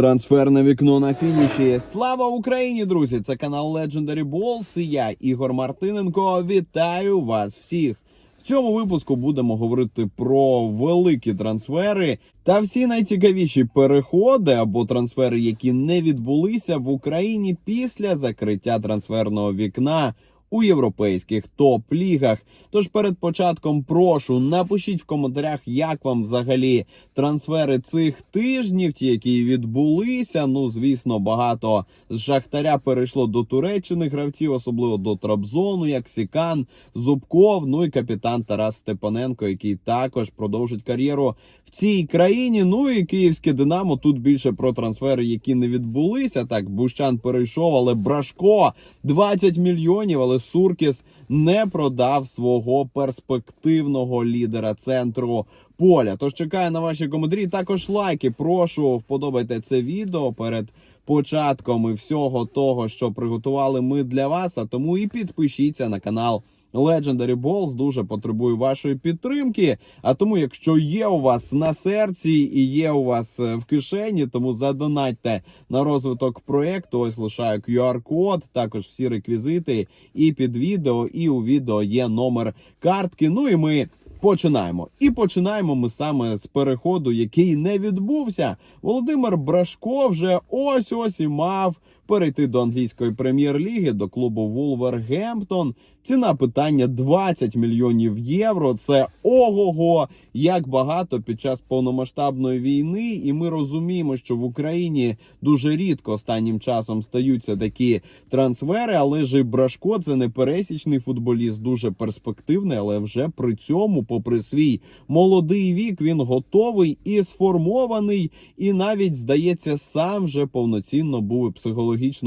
Трансферне вікно на фініші. Слава Україні, друзі! Це канал Legendary Balls і я, Ігор Мартиненко. Вітаю вас всіх. В цьому випуску будемо говорити про великі трансфери та всі найцікавіші переходи або трансфери, які не відбулися в Україні після закриття трансферного вікна у європейських топ-лігах. Тож перед початком прошу напишіть в коментарях, як вам взагалі трансфери цих тижнів, ті, які відбулися. Ну, звісно, багато з Шахтаря перейшло до Туреччини гравців, особливо до Трабзону, як Сікан, Зубков, ну і капітан Тарас Степаненко, який також продовжить кар'єру цій країні. Ну і київське Динамо. Тут більше про трансфери, які не відбулися. Так, Бущан перейшов, але Брашко 20 мільйонів. Але Суркіс не продав свого перспективного лідера центру поля. Тож чекаю на ваші коментарі. Також лайки. Прошу вподобайте це відео перед початком і всього того, що приготували ми для вас. А тому і підпишіться на канал. Legendary Balls дуже потребую вашої підтримки. А тому, якщо є у вас на серці і є у вас е, в кишені, тому задонатьте на розвиток проекту. Ось лишаю QR-код, також всі реквізити і під відео, і у відео є номер картки. Ну і ми. Починаємо. І починаємо ми саме з переходу, який не відбувся. Володимир Брашко вже ось ось і мав перейти до англійської прем'єр-ліги до клубу Вулвергемптон. Ціна питання 20 мільйонів євро. Це ого-го, як багато під час повномасштабної війни. І ми розуміємо, що в Україні дуже рідко останнім часом стаються такі трансфери. Але ж і Брашко це не пересічний футболіст, дуже перспективний, але вже при цьому, попри свій молодий вік, він готовий і сформований, і навіть здається, сам вже повноцінно був і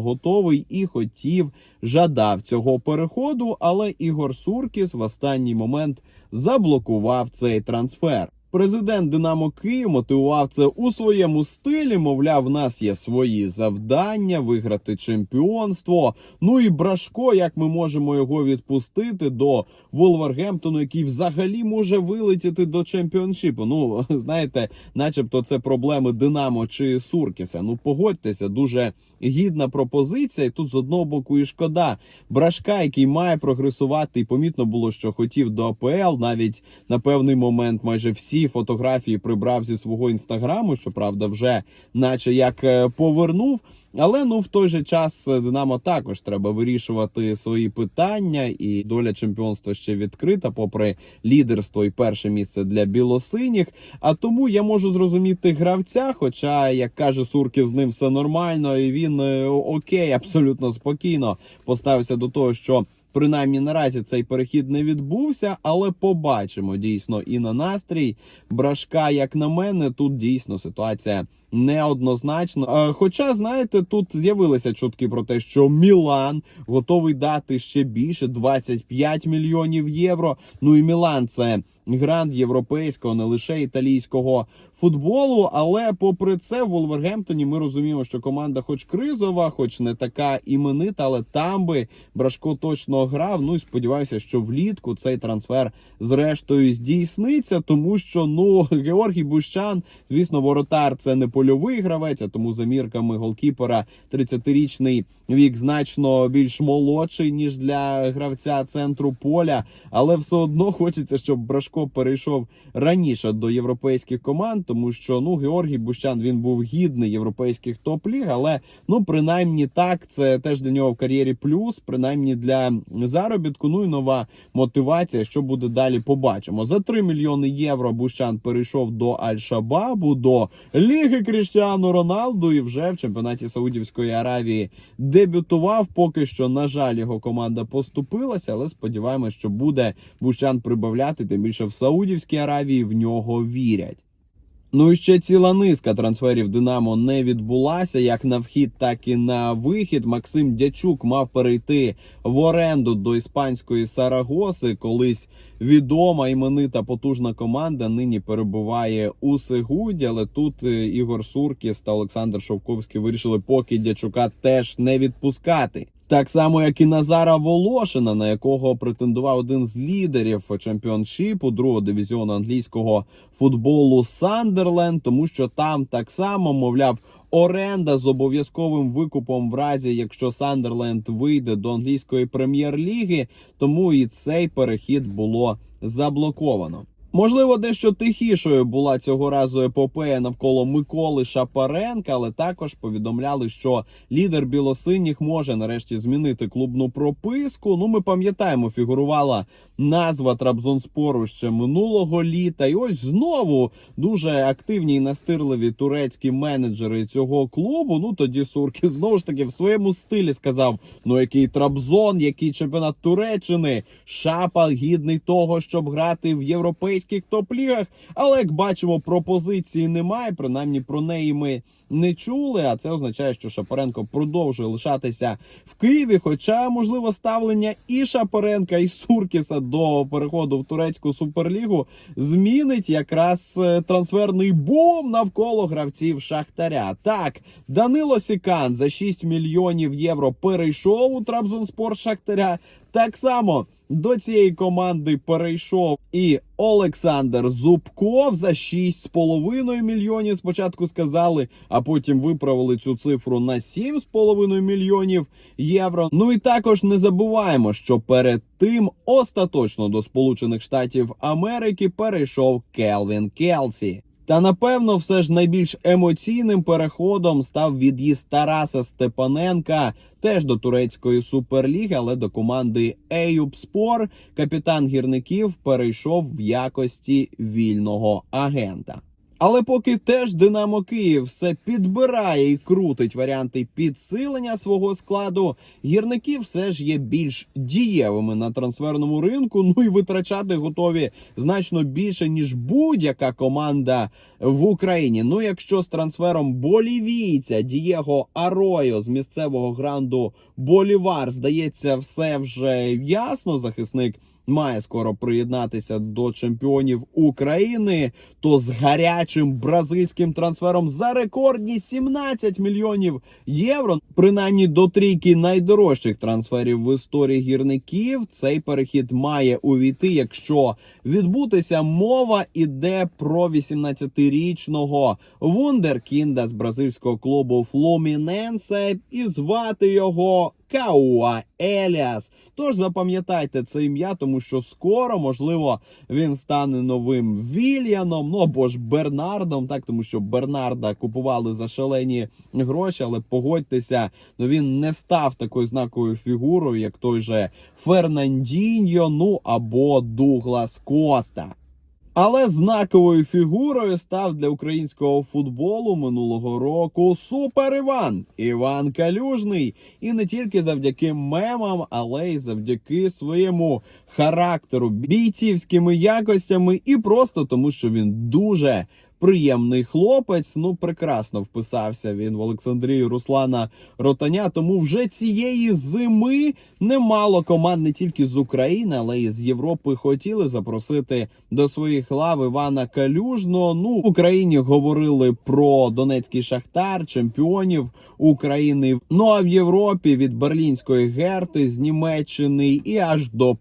готовий і хотів жадав цього переходу, але Ігор Суркіс в останній момент заблокував цей трансфер. Президент Динамо Київ мотивував це у своєму стилі. Мовляв, в нас є свої завдання виграти чемпіонство. Ну і Брашко, як ми можемо його відпустити до Волвергемптону, який взагалі може вилетіти до чемпіоншипу. Ну знаєте, начебто це проблеми Динамо чи Суркіса. Ну погодьтеся, дуже гідна пропозиція. І тут з одного боку і шкода Брашка, який має прогресувати, і помітно було, що хотів до АПЛ. Навіть на певний момент майже всі фотографії прибрав зі свого інстаграму. Щоправда, вже наче як е, повернув. Але ну в той же час е, Динамо також треба вирішувати свої питання, і доля чемпіонства ще відкрита, попри лідерство і перше місце для білосиніх. А тому я можу зрозуміти гравця. Хоча, як каже Сурки, з ним все нормально, і він е, окей, абсолютно спокійно поставився до того, що. Принаймні наразі цей перехід не відбувся, але побачимо дійсно і на настрій брашка, як на мене, тут дійсно ситуація неоднозначна. Е, Хоча, знаєте, тут з'явилися чутки про те, що Мілан готовий дати ще більше 25 мільйонів євро. Ну і Мілан це грант європейського, не лише італійського футболу. Але попри це, в Волвергемптоні ми розуміємо, що команда, хоч кризова, хоч не така іменита, але там би Брашко точно грав. Ну і сподіваюся, що влітку цей трансфер зрештою здійсниться, тому що ну Георгій Бущан, звісно, воротар це не польовий гравець, а тому за мірками голкіпера 30-річний вік значно більш молодший ніж для гравця центру поля. Але все одно хочеться, щоб Брашко перейшов раніше до європейських команд, тому що ну Георгій Бущан він був гідний європейських топ-ліг, але ну принаймні так це теж для нього в кар'єрі плюс, принаймні для заробітку. Ну і нова мотивація. Що буде далі? Побачимо за 3 мільйони євро. Бущан перейшов до Аль-Шабабу, до Ліги Кріштіану Роналду і вже в чемпіонаті Саудівської Аравії дебютував. Поки що, на жаль, його команда поступилася, але сподіваємось, що буде Бущан прибавляти. Тим більше в Саудівській Аравії в нього вірять. Ну і ще ціла низка трансферів Динамо не відбулася як на вхід, так і на вихід. Максим Дячук мав перейти в оренду до іспанської Сарагоси. Колись відома іменита потужна команда нині перебуває у Сегуді. Але тут е, Ігор Суркіс та Олександр Шовковський вирішили поки Дячука теж не відпускати. Так само, як і Назара Волошина, на якого претендував один з лідерів чемпіоншипу другого дивізіону англійського футболу Сандерленд, тому що там так само, мовляв, оренда з обов'язковим викупом в разі, якщо Сандерленд вийде до англійської прем'єр-ліги, тому і цей перехід було заблоковано. Можливо, дещо тихішою була цього разу епопея навколо Миколи Шапаренка, але також повідомляли, що лідер білосиніх може нарешті змінити клубну прописку. Ну, ми пам'ятаємо, фігурувала назва Трабзонспору ще минулого літа. І ось знову дуже активні і настирливі турецькі менеджери цього клубу. Ну тоді Сурки знову ж таки в своєму стилі сказав: ну який Трабзон, який чемпіонат Туреччини, шапа гідний того, щоб грати в європейських топ-лігах. Але як бачимо, пропозиції немає. Принаймні про неї ми не чули. А це означає, що Шапаренко продовжує лишатися в Києві. Хоча, можливо, ставлення і Шапаренка, і Суркіса до переходу в турецьку суперлігу змінить якраз е, трансферний бум навколо гравців Шахтаря. Так, Данило Сікан за 6 мільйонів євро перейшов у Трабзонспор Шахтаря. Так само до цієї команди перейшов і Олександр Зубков за 6,5 мільйонів. Спочатку сказали, а потім виправили цю цифру на 7,5 мільйонів євро. Ну і також не забуваємо, що перед тим остаточно до Сполучених Штатів Америки перейшов Келвін Келсі. Та напевно, все ж найбільш емоційним переходом став від'їзд Тараса Степаненка теж до турецької суперліги, але до команди Еюб Спор. Капітан гірників перейшов в якості вільного агента. Але поки теж Динамо Київ все підбирає і крутить варіанти підсилення свого складу, гірники все ж є більш дієвими на трансферному ринку. Ну і витрачати готові значно більше ніж будь-яка команда в Україні. Ну, якщо з трансфером болівійця Дієго Аройо з місцевого гранду Болівар здається, все вже ясно. Захисник має скоро приєднатися до чемпіонів України. То з гарячим бразильським трансфером за рекордні 17 мільйонів євро, принаймні до трійки найдорожчих трансферів в історії гірників, цей перехід має увійти, якщо відбутися мова іде про 18-річного вундеркінда з бразильського клубу Флуміненсе, і звати його Кауа Еліас. Тож запам'ятайте це ім'я, тому що скоро, можливо, він стане новим Вільяном, ну або ж Бернардом, так тому що Бернарда купували за шалені гроші, але погодьтеся, ну він не став такою знаковою фігурою, як той же Фернандіньо, ну або Дуглас Коста. Але знаковою фігурою став для українського футболу минулого року Супер Іван Іван Калюжний. І не тільки завдяки мемам, але й завдяки своєму характеру, бійцівськими якостями, і просто тому, що він дуже приємний хлопець. Ну, прекрасно вписався він в Олександрію Руслана Ротаня. Тому вже цієї зими немало команд не тільки з України, але й з Європи хотіли запросити до своїх лав Івана Калюжного. Ну в Україні говорили про Донецький шахтар, чемпіонів України. Ну а в Європі від берлінської герти з Німеччини і аж до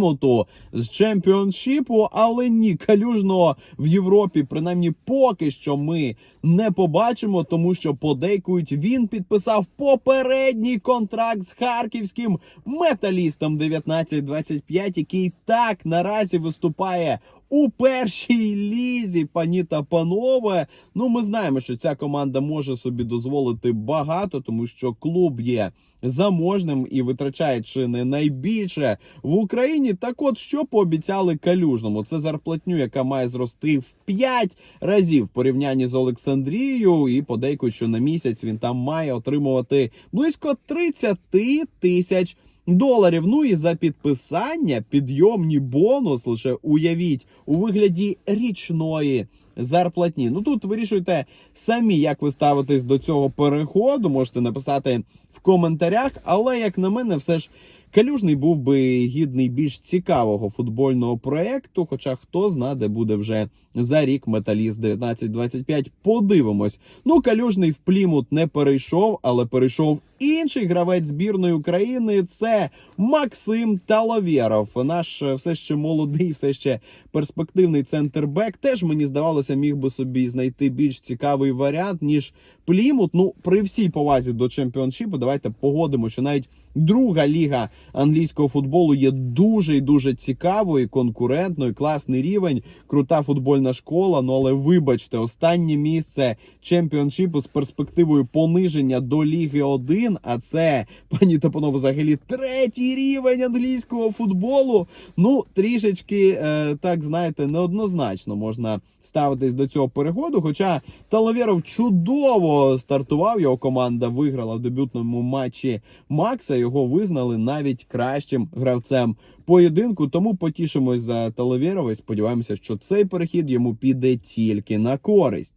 Плімуту з чемпіоншіпу. Але ні, калюжного в Європі, принаймні, поки що ми не побачимо, тому що подейкують він підписав попередній контракт з харківським металістом 1925, який так наразі виступає у першій лізі, пані та панове. Ну, ми знаємо, що ця команда може собі дозволити багато, тому що клуб є заможним і витрачає чи не найбільше в Україні. Так, от що пообіцяли калюжному? Це зарплатню, яка має зрости в 5 разів в порівнянні з Олександрією, і подейкують, що на місяць він там має отримувати близько 30 тисяч доларів. Ну і за підписання підйомні бонус лише уявіть у вигляді річної зарплатні. Ну тут вирішуйте самі, як ви ставитесь до цього переходу. Можете написати в коментарях. Але як на мене, все ж. Калюжний був би гідний більш цікавого футбольного проекту. Хоча хто зна, де буде вже за рік металіст 1925. Подивимось. Ну, калюжний в плімут не перейшов, але перейшов інший гравець збірної України це Максим Таловєров. Наш е, все ще молодий, все ще перспективний центрбек. Теж мені здавалося, міг би собі знайти більш цікавий варіант ніж Плімут. Ну, при всій повазі до чемпіоншіпу, давайте погодимо, що навіть друга ліга англійського футболу є дуже і дуже цікавою, конкурентною, класний рівень, крута футбольна школа. Ну але вибачте, останнє місце чемпіоншіпу з перспективою пониження до Ліги 1, А це пані та панове, взагалі третій рівень англійського футболу. Ну трішечки е, так знаєте, неоднозначно можна ставитись до цього переходу. Хоча Талавєров чудово стартував, його команда виграла в дебютному матчі Макса. Його визнали навіть кращим гравцем поєдинку. Тому потішимось за Талавєрова і сподіваємося, що цей перехід йому піде тільки на користь.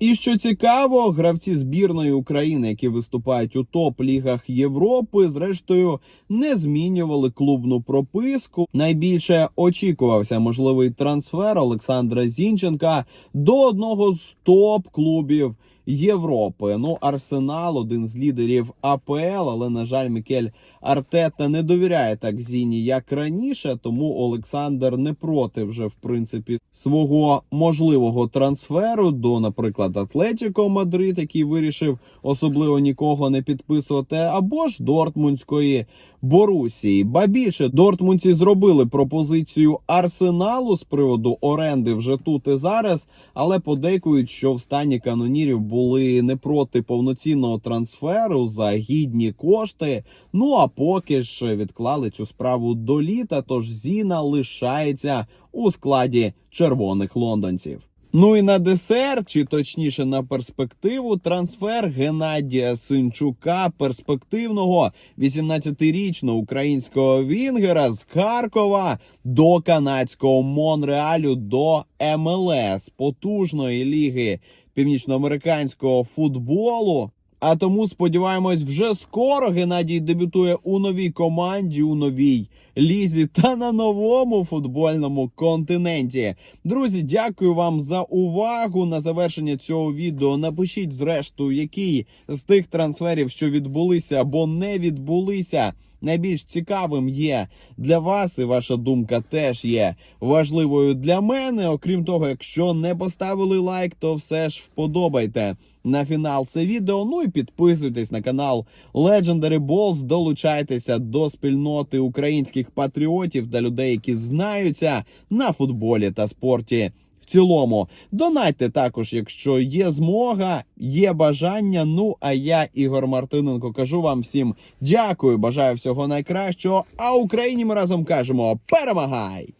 І що цікаво, гравці збірної України, які виступають у топ-лігах Європи, зрештою не змінювали клубну прописку. Найбільше очікувався можливий трансфер Олександра Зінченка до одного з топ-клубів Європи. Ну, Арсенал, один з лідерів АПЛ, але на жаль, Мікель Артета не довіряє так Зіні, як раніше. Тому Олександр не проти вже в принципі свого можливого трансферу до, наприклад, Атлетіко Мадрид, який вирішив особливо нікого не підписувати, або ж Дортмундської Борусії. Ба більше Дортмундці зробили пропозицію Арсеналу з приводу оренди вже тут і зараз, але подейкують, що в стані канонірів були не проти повноцінного трансферу за гідні кошти. Ну а поки ж відклали цю справу до літа. Тож Зіна лишається у складі червоних лондонців. Ну і на десерт, чи точніше на перспективу, трансфер Геннадія Синчука, перспективного 18-річного українського вінгера з Харкова до канадського Монреалю до МЛС потужної ліги північноамериканського футболу. А тому сподіваємось, вже скоро Геннадій дебютує у новій команді, у новій лізі та на новому футбольному континенті. Друзі, дякую вам за увагу. На завершення цього відео напишіть зрештою, який з тих трансферів, що відбулися або не відбулися. Найбільш цікавим є для вас, і ваша думка теж є важливою для мене. Окрім того, якщо не поставили лайк, то все ж вподобайте на фінал це відео. Ну і підписуйтесь на канал Legendary Balls, Долучайтеся до спільноти українських патріотів та людей, які знаються на футболі та спорті. В цілому донатьте також, якщо є змога, є бажання. Ну а я, Ігор Мартиненко, кажу вам всім дякую, бажаю всього найкращого. А Україні ми разом кажемо перемагай!